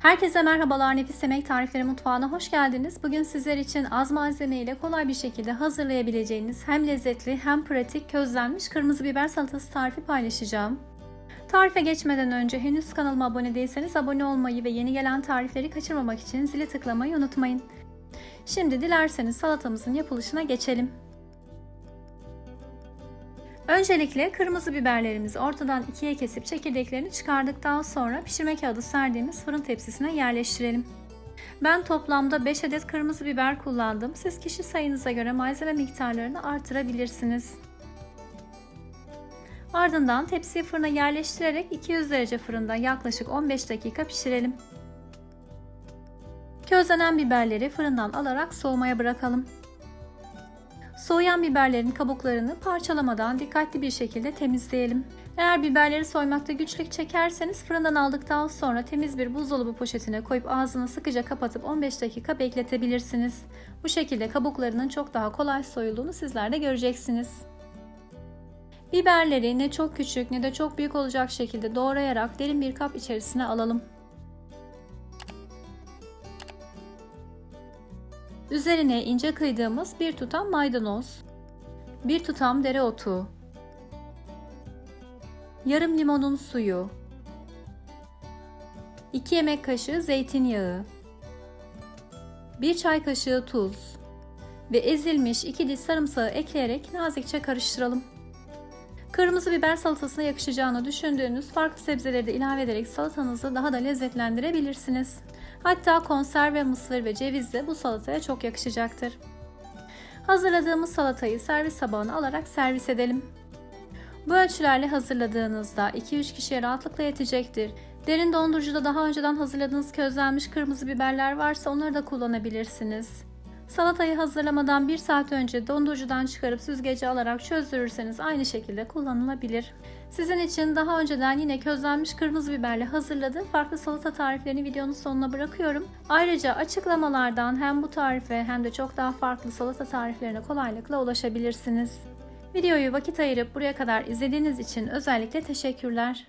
Herkese merhabalar Nefis Yemek Tarifleri Mutfağı'na hoş geldiniz. Bugün sizler için az malzeme ile kolay bir şekilde hazırlayabileceğiniz hem lezzetli hem pratik közlenmiş kırmızı biber salatası tarifi paylaşacağım. Tarife geçmeden önce henüz kanalıma abone değilseniz abone olmayı ve yeni gelen tarifleri kaçırmamak için zile tıklamayı unutmayın. Şimdi dilerseniz salatamızın yapılışına geçelim. Öncelikle kırmızı biberlerimizi ortadan ikiye kesip çekirdeklerini çıkardıktan sonra pişirme kağıdı serdiğimiz fırın tepsisine yerleştirelim. Ben toplamda 5 adet kırmızı biber kullandım. Siz kişi sayınıza göre malzeme miktarlarını artırabilirsiniz. Ardından tepsiyi fırına yerleştirerek 200 derece fırında yaklaşık 15 dakika pişirelim. Közlenen biberleri fırından alarak soğumaya bırakalım. Soğuyan biberlerin kabuklarını parçalamadan dikkatli bir şekilde temizleyelim. Eğer biberleri soymakta güçlük çekerseniz fırından aldıktan sonra temiz bir buzdolabı poşetine koyup ağzını sıkıca kapatıp 15 dakika bekletebilirsiniz. Bu şekilde kabuklarının çok daha kolay soyulduğunu sizler de göreceksiniz. Biberleri ne çok küçük ne de çok büyük olacak şekilde doğrayarak derin bir kap içerisine alalım. Üzerine ince kıydığımız bir tutam maydanoz, bir tutam dereotu, yarım limonun suyu, 2 yemek kaşığı zeytinyağı, 1 çay kaşığı tuz ve ezilmiş 2 diş sarımsağı ekleyerek nazikçe karıştıralım. Kırmızı biber salatasına yakışacağını düşündüğünüz farklı sebzeleri de ilave ederek salatanızı daha da lezzetlendirebilirsiniz. Hatta konserve mısır ve ceviz de bu salataya çok yakışacaktır. Hazırladığımız salatayı servis tabağına alarak servis edelim. Bu ölçülerle hazırladığınızda 2-3 kişiye rahatlıkla yetecektir. Derin dondurucuda daha önceden hazırladığınız közlenmiş kırmızı biberler varsa onları da kullanabilirsiniz. Salatayı hazırlamadan 1 saat önce dondurucudan çıkarıp süzgece alarak çözdürürseniz aynı şekilde kullanılabilir. Sizin için daha önceden yine közlenmiş kırmızı biberle hazırladığım farklı salata tariflerini videonun sonuna bırakıyorum. Ayrıca açıklamalardan hem bu tarife hem de çok daha farklı salata tariflerine kolaylıkla ulaşabilirsiniz. Videoyu vakit ayırıp buraya kadar izlediğiniz için özellikle teşekkürler.